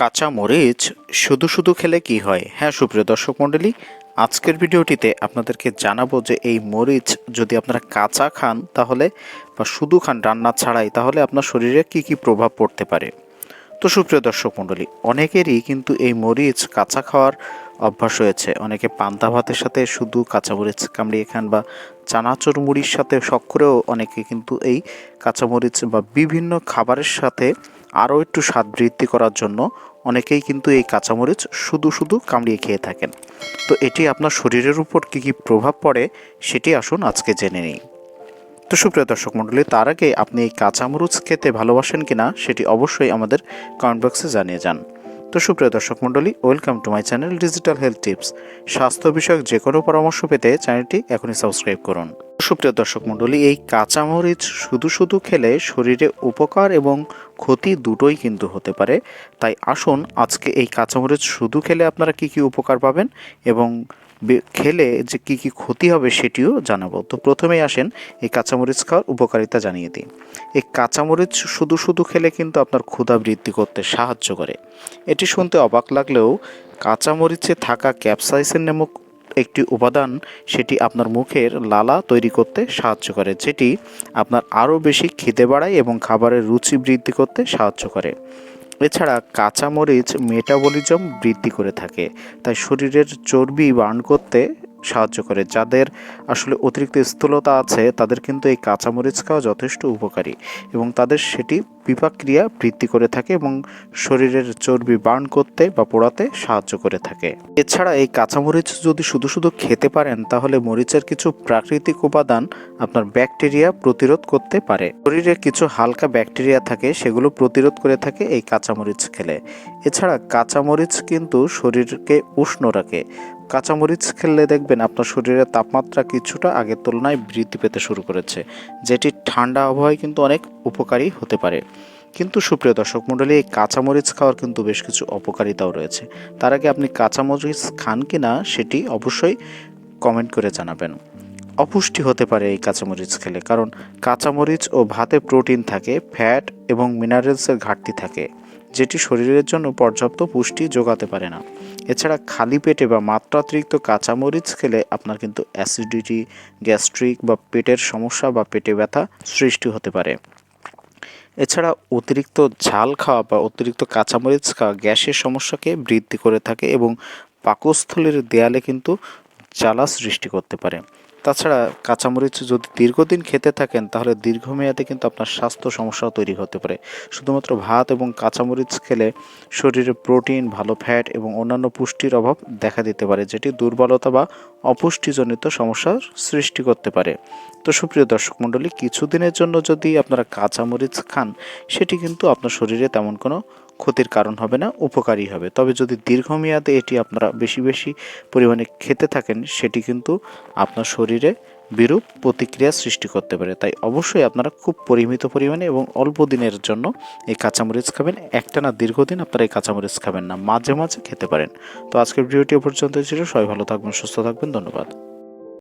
কাঁচা মরিচ শুধু শুধু খেলে কি হয়? হ্যাঁ সুপ্রিয় দর্শক মণ্ডলী, আজকের ভিডিওটিতে আপনাদেরকে জানাব যে এই মরিচ যদি আপনারা কাঁচা খান তাহলে বা শুধু খান রান্না ছাড়াই, তাহলে আপনার শরীরে কি কি প্রভাব পড়তে পারে? তো সুপ্রিয় দর্শক মণ্ডলী, অনেকেরই কিন্তু এই মরিচ কাঁচা খাওয়ার অভ্যাস হয়েছে অনেকে পান্তা ভাতের সাথে শুধু কাঁচামরিচ কামড়িয়ে খান বা চানাচুর মুড়ির সাথে শখ করেও অনেকে কিন্তু এই কাঁচামরিচ বা বিভিন্ন খাবারের সাথে আরও একটু স্বাদ বৃদ্ধি করার জন্য অনেকেই কিন্তু এই কাঁচামরিচ শুধু শুধু কামড়িয়ে খেয়ে থাকেন। তো এটি আপনার শরীরের উপর কী কী প্রভাব পড়ে সেটি আসুন আজকে জেনে নিই। তো সুপ্রিয় দর্শক মণ্ডলী, তার আগে আপনি এই কাঁচামরিচ খেতে ভালোবাসেন কিনা সেটি অবশ্যই আমাদের কমেন্ট বক্সে জানিয়ে যান। তো সুপ্রিয় দর্শক মণ্ডলী welcome to my channel digital health tips স্বাস্থ্য বিষয়ক যে কোনো পরামর্শ পেতে চ্যানেলটি এখনই সাবস্ক্রাইব করুন। সুপ্রিয় দর্শক মণ্ডলী, এই কাঁচামরিচ শুধু শুধু খেলে শরীরে উপকার এবং ক্ষতি দুটোই কিন্তু হতে পারে। তাই আসুন আজকে এই কাঁচামরিচ শুধু খেলে আপনারা কি কি উপকার পাবেন এবং খেলে যে কি কি ক্ষতি হবে সেটিও জানাব। তো প্রথমেই আসেন এই কাঁচামরিচ খাওয়ার উপকারিতা জানিয়ে দিই। এই কাঁচামরিচ শুধু শুধু খেলে কিন্তু আপনার ক্ষুধা বৃদ্ধি করতে সাহায্য করে। এটি শুনতে অবাক লাগলেও কাঁচামরিচে থাকা ক্যাপসাইসিন নামক একটি উপাদান সেটি আপনার মুখের লালা তৈরি করতে সাহায্য করে, যেটি আপনার আরও বেশি খিদে বাড়ায় এবং খাবারের রুচি বৃদ্ধি করতে সাহায্য করে। এছাড়া কাঁচামরিচ মেটাবলিজম বৃদ্ধি করে থাকে। তাই শরীরের চর্বি বার্ন করতে সাহায্য করে। যাদের আসলে অতিরিক্ত স্থূলতা আছে, তাদের কিন্তু এই কাঁচামরিচ খাওয়া যথেষ্ট উপকারী এবং তাদের সেটি বিপাক্রিয়া বৃদ্ধি করে থাকে এবং শরীরের চর্বি বার্ন করতে বা পোড়াতে সাহায্য করে থাকে। এছাড়া এই কাঁচামরিচ যদি শুধু শুধু খেতে পারেন, তাহলে মরিচের কিছু প্রাকৃতিক উপাদান আপনার ব্যাকটেরিয়া প্রতিরোধ করতে পারে। শরীরে কিছু হালকা ব্যাকটেরিয়া থাকে, সেগুলো প্রতিরোধ করে থাকে এই কাঁচামরিচ খেলে। এছাড়া কাঁচামরিচ কিন্তু শরীরকে উষ্ণ রাখে। কাঁচামরিচ খেলে দেখবেন আপনার শরীরের তাপমাত্রা কিছুটা আগের তুলনায় বৃদ্ধি পেতে শুরু করেছে, যেটি ঠান্ডা আবহাওয়ায় কিন্তু অনেক উপকারী হতে পারে। কিন্তু সুপ্রিয় দর্শক মণ্ডলী, এই কাঁচামরিচ খাওয়ার কিন্তু বেশ কিছু অপকারিতাও রয়েছে। তার আগে আপনি কাঁচামরিচ খান কি না সেটি অবশ্যই কমেন্ট করে জানাবেন। অপুষ্টি হতে পারে এই কাঁচামরিচ খেলে, কারণ কাঁচামরিচ ও ভাতে প্রোটিন থাকে, ফ্যাট এবং মিনারেলসের ঘাটতি থাকে, যেটি শরীরের জন্য পর্যাপ্ত পুষ্টি যোগাতে পারে না। এছাড়া খালি পেটে বা মাত্রাতিরিক্ত কাঁচামরিচ খেলে আপনার কিন্তু অ্যাসিডিটি, গ্যাস্ট্রিক বা পেটের সমস্যা বা পেটে ব্যথা সৃষ্টি হতে পারে। এছাড়া অতিরিক্ত ঝাল খাওয়া বা অতিরিক্ত কাঁচামরিচ খাওয়া গ্যাসের সমস্যাকে বৃদ্ধি করে থাকে এবং পাকস্থলীর দেয়ালে কিন্তু জ্বালা সৃষ্টি করতে পারে। তাছাড়া কাঁচামরিচ যদি দীর্ঘদিন খেতে থাকেন, তাহলে দীর্ঘমেয়াদে কিন্তু আপনার স্বাস্থ্য সমস্যাও তৈরি হতে পারে। শুধুমাত্র ভাত এবং কাঁচামরিচ খেলে শরীরে প্রোটিন, ভালো ফ্যাট এবং অন্যান্য পুষ্টির অভাব দেখা দিতে পারে, যেটি দুর্বলতা বা অপুষ্টিজনিত সমস্যার সৃষ্টি করতে পারে। তো সুপ্রিয় দর্শক মণ্ডলী, কিছুদিনের জন্য যদি আপনারা কাঁচামরিচ খান, সেটি কিন্তু আপনার শরীরে তেমন কোনো ক্ষতির কারণ হবে না, উপকারী হবে। তবে যদি দীর্ঘমেয়াদে এটি আপনারা বেশি বেশি পরিমাণে খেতে থাকেন, সেটি কিন্তু আপনার শরীরে বিরূপ প্রতিক্রিয়া সৃষ্টি করতে পারে। তাই অবশ্যই আপনারা খুব পরিমিত পরিমাণে এবং অল্প দিনের জন্য এই কাঁচামরিচ খাবেন। একটা না দীর্ঘদিন আপনারা এই কাঁচামরিচ খাবেন না, মাঝে মাঝে খেতে পারেন। তো আজকের ভিডিওটি পর্যন্ত ছিল। সবাই ভালো থাকবেন, সুস্থ থাকবেন। ধন্যবাদ।